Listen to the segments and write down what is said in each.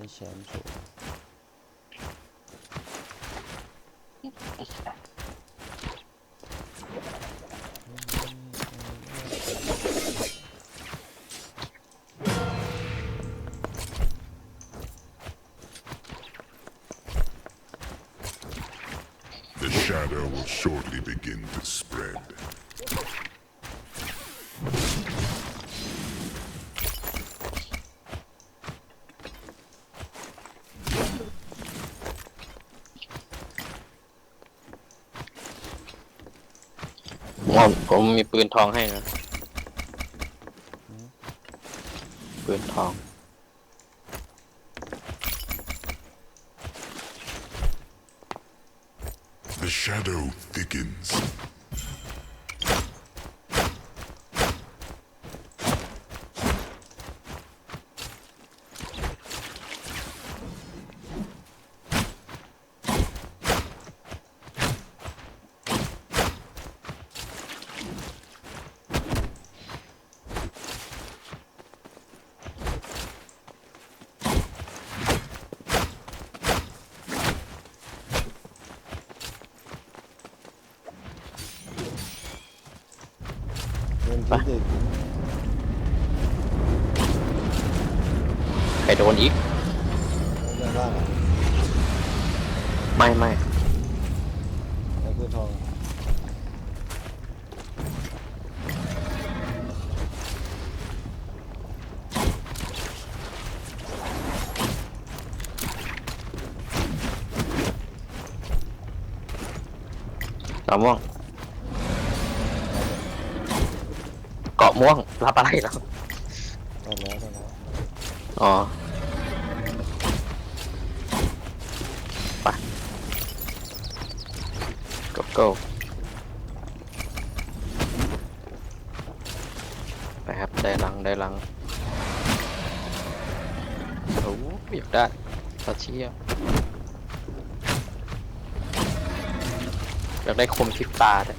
ได้แชมป์โชว์ The shadow will shortly begin to spread. ผมผมมีปืนทองให้นะ ปืนทอง The shadow thickens. เล่นที่ดึกใครโดนอีกเล่นบ้านอะไม่ไม่ไอ้คือทองอะเกาะม่วง ม่วงรับอะไรแล้วตอนแล้วตอนแล้วอ๋อไป go go ไปครับได้ลังได้ลังโอ้โหอยากได้ตาเชียอยากได้คมพริบตาด้วย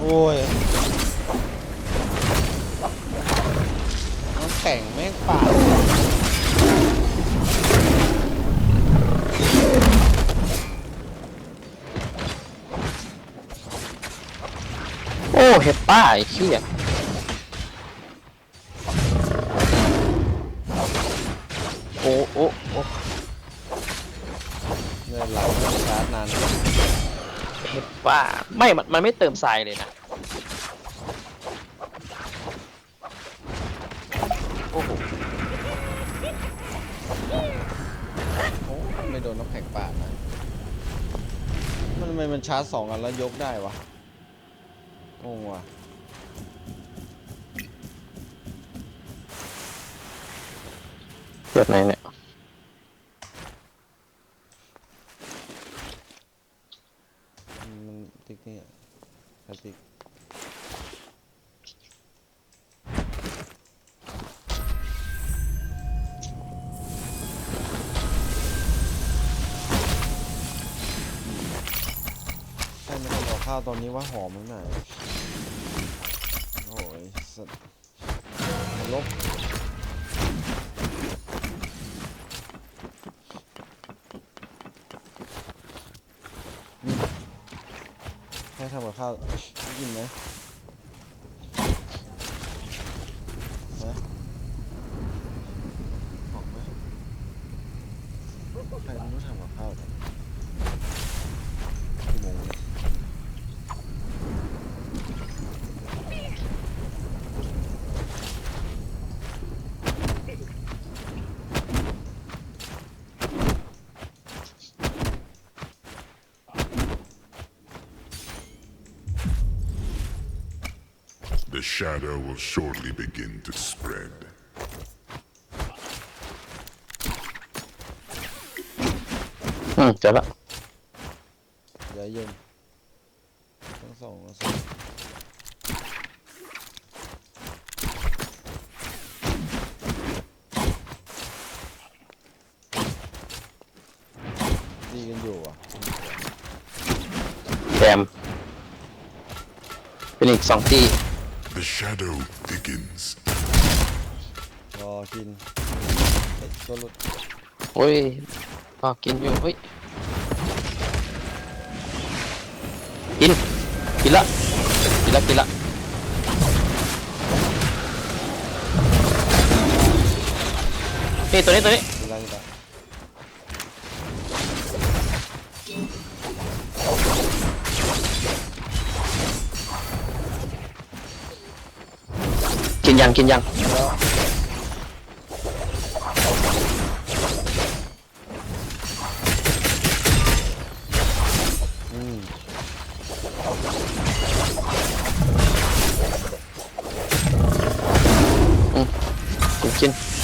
โอ้ยน้ำแข่งแม่งป่าโอ้เห็บป้าไอ้เหี้ย เห็บป้าไม่มันมันไม่เติมทรายเลยนะโอ้โหโอ้ไม่โดนน้ำแข็งปาดนะมันทำไมมันชาร์จสองอันแล้วยกได้วะงงว่ะเกิดไหนเนี่ย มัน ติกนี่พลาสติกใช่ไม่ต้องรอข้าวตอนนี้ว่าหอมมั้งไหนโอ้ยสัตว์นรกให้ทำกับ ข้าวกินไหมฮะหอมไหมใครมันต้ทำกับข้าวเนี่ยกี่โมงเนี่ย The shadow will shortly begin to spread. อืมเจอละอย่าเย็นทั้งสองทั้งสองดีกันอยู่อะแซมเป็นอีกสองที่ The shadow thickens. รอกินเฮ้ยตัวหลุดโอ้ยพอกินอยู่เฮ้ยกินกินละกินละกินละนี่ตัวนี้ตัวนี้กินอะไรกันกินยังกินยังแล้ว อืมกินกิน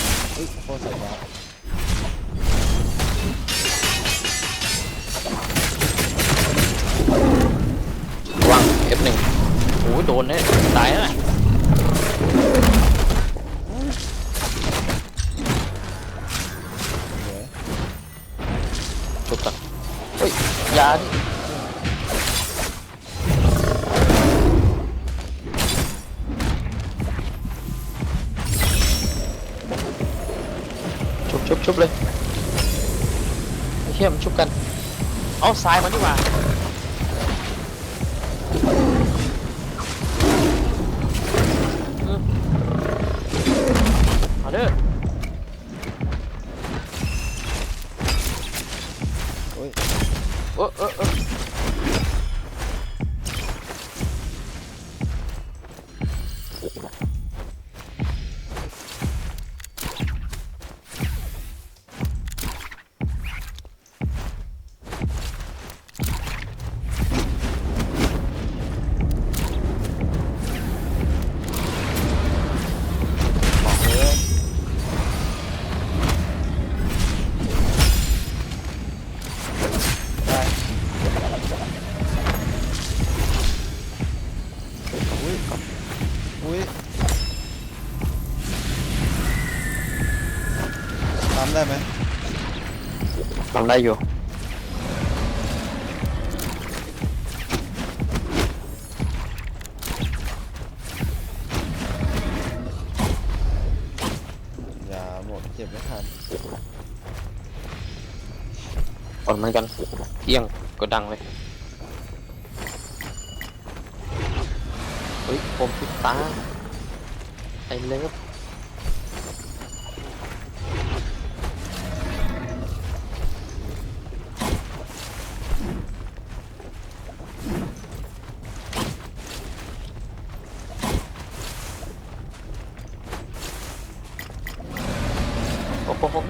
ชุบเลยเขี่ยมนชุบกัน เอาซ้ายมาดีกว่า ทำได้อยู่อย่าหมดเก็บไม่ทันอ่อนเหมือนกันเที่ยงก็ดังเลย เฮ้ยผมพิดตาไอเลิฟ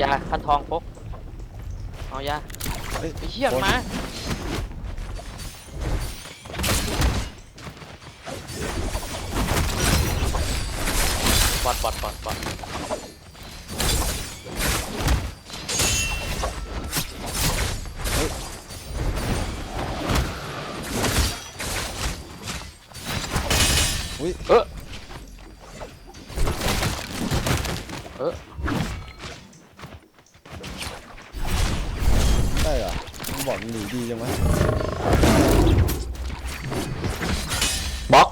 ยาขั้นทองพกเอายาเฮ้ยไอ้เหี้ยคนมา บอกมันหนีดีจังวะ บล็อก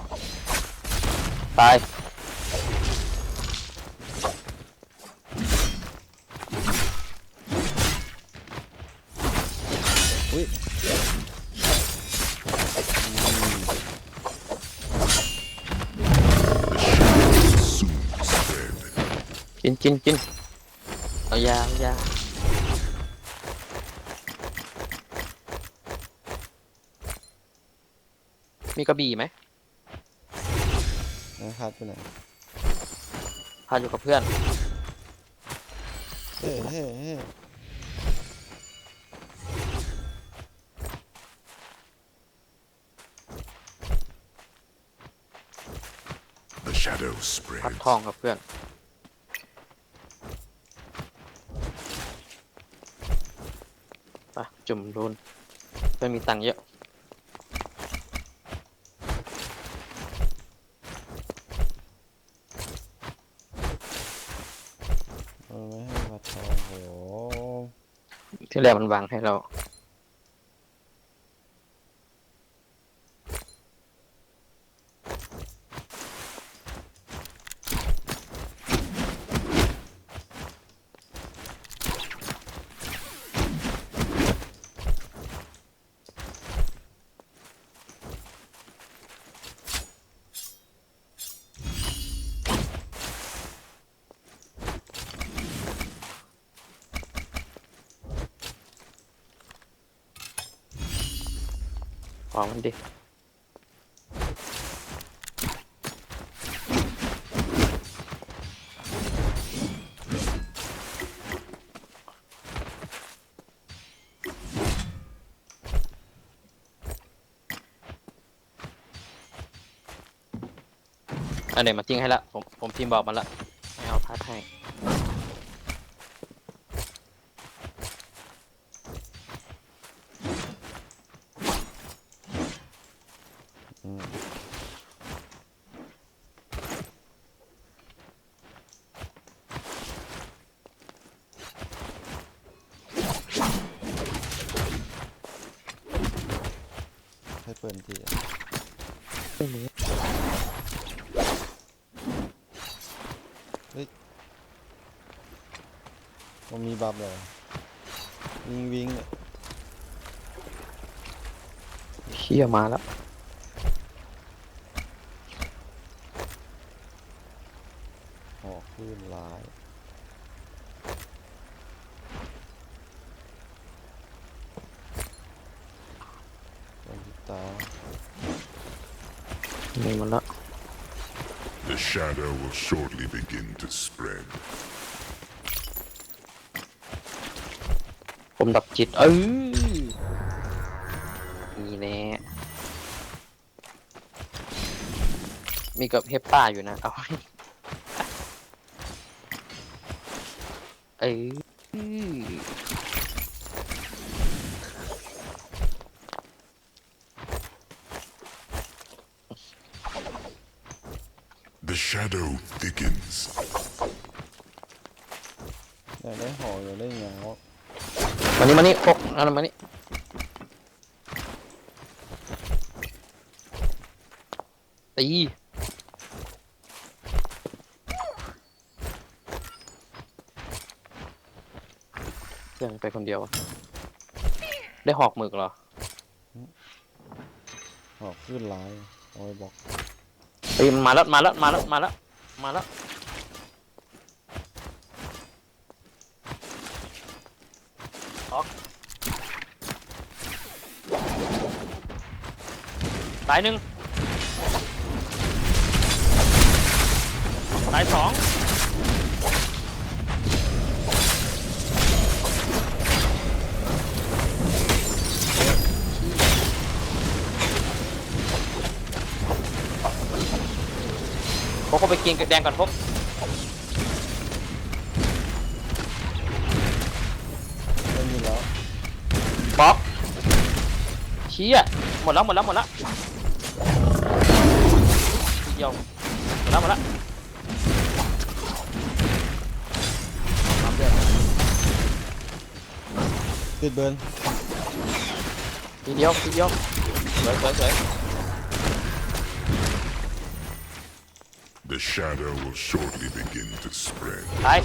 ตาย อุ้ย Soon spread. กินกินกินเอายาเอายา มีกระบี่ไหมนะครับไปไหนพาอยู่กับเพื่อน เฮ้เฮ้เฮ้ The shadow พัด spreads. ทองกับเพื่อน ไปจุ่มรุนเพื่อนมีตังค์เยอะ มันไม่ให้มาทองโห ที่แรก วางให้เราของมันดิอันไหนมาทิ้งให้ละผมผมพิมพ์บอกมันละให้เอาพัดให้ อืมให้เปิดทีอะ ไม่รู้มันมีบัฟเลยวิงวิงเนี่ยเชี่ยมาแล้วหอกคลื่นร้ายวันที่ตา มีมันแล้ว The shadow will shortly begin to spread. ผมดับจิต เออนี่แน่มีกับเฮปป้าอยู่นะ เอาไว้เออ The shadow thickens. อยากได้หอกอยากได้เงามานี่มานี่พกนั่นมานี่ตีเพื่อนไปคนเดียวอะได้หอกหมึกเหรอ หอกคลื่นร้ายเอาไว้บล็อก เฮ้ยมันมาแล้วมาแล้วมาแล้วมาแล้วมาแล้วออกตายหนึ่งตายสอง พกเข้าไปกินกับแดงก่อนพกไม่มีแล้วป๊อกเชี้อะหมดแล้วหมดแล้วหมดแล้วทีเดียวหมดแล้วหมดแล้วน้ำเดือดติดเบิร์นทีเดียวทีเดียวสวยสวยสวย The shadow will shortly begin to spread. ต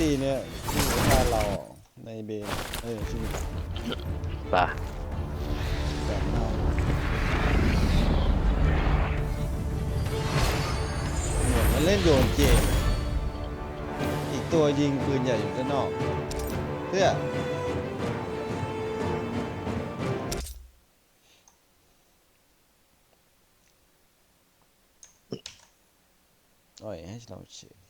ตีเนี่ยที่ฆ่าเราในเบนเออชื่อป่ะแบบเน่าเหมือนมันเล่นโยนเกมอีกตัวยิงปืนใหญ่อยู่ด้านนอกเพื่ออ่อยให้เราเฉย